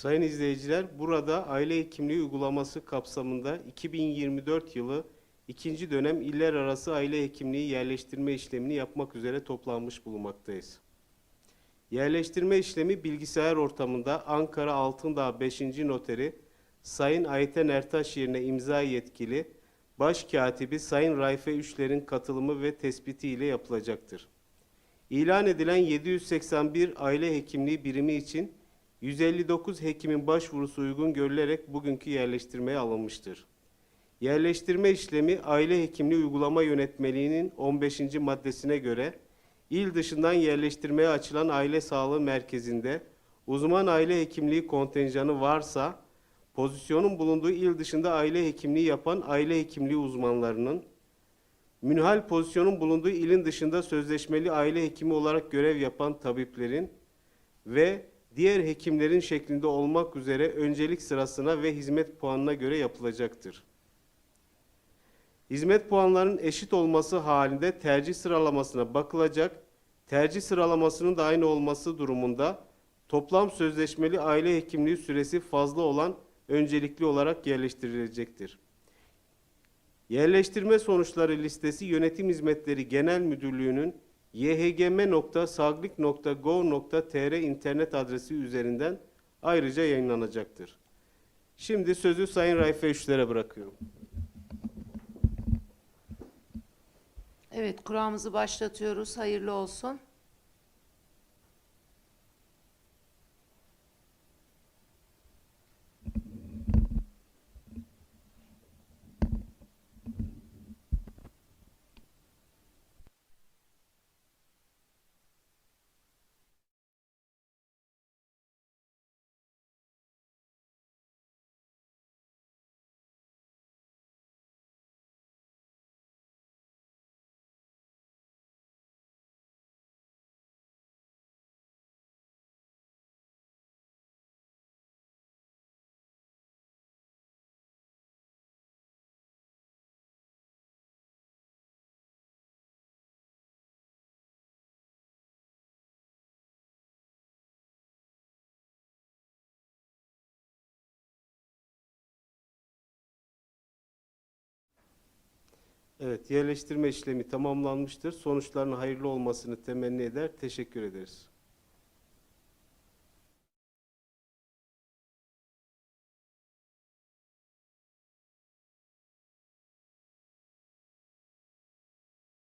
Sayın izleyiciler, burada aile hekimliği uygulaması kapsamında 2024 yılı ikinci dönem iller arası aile hekimliği yerleştirme işlemini yapmak üzere toplanmış bulunmaktayız. Yerleştirme işlemi bilgisayar ortamında Ankara Altındağ 5. Noteri Sayın Ayten Ertaş yerine imza yetkili Başkatibi Sayın Rayfe Üçler'in katılımı ve tespiti ile yapılacaktır. İlan edilen 781 aile hekimliği birimi için 159 hekimin başvurusu uygun görülerek bugünkü yerleştirmeye alınmıştır. Yerleştirme işlemi aile hekimliği uygulama yönetmeliğinin 15. maddesine göre il dışından yerleştirmeye açılan aile sağlığı merkezinde uzman aile hekimliği kontenjanı varsa pozisyonun bulunduğu il dışında aile hekimliği yapan aile hekimliği uzmanlarının Münhal pozisyonun bulunduğu ilin dışında sözleşmeli aile hekimi olarak görev yapan tabiplerin ve diğer hekimlerin şeklinde olmak üzere öncelik sırasına ve hizmet puanına göre yapılacaktır. Hizmet puanlarının eşit olması halinde tercih sıralamasına bakılacak. Tercih sıralamasının da aynı olması durumunda toplam sözleşmeli aile hekimliği süresi fazla olan öncelikli olarak yerleştirilecektir. Yerleştirme sonuçları listesi Yönetim Hizmetleri Genel Müdürlüğü'nün yhgm.saglik.gov.tr internet adresi üzerinden ayrıca yayınlanacaktır. Şimdi sözü Sayın Rayfe Üçler'e bırakıyorum. Evet, kuramızı başlatıyoruz. Hayırlı olsun. Evet, yerleştirme işlemi tamamlanmıştır. Sonuçlarının hayırlı olmasını temenni eder. Teşekkür ederiz.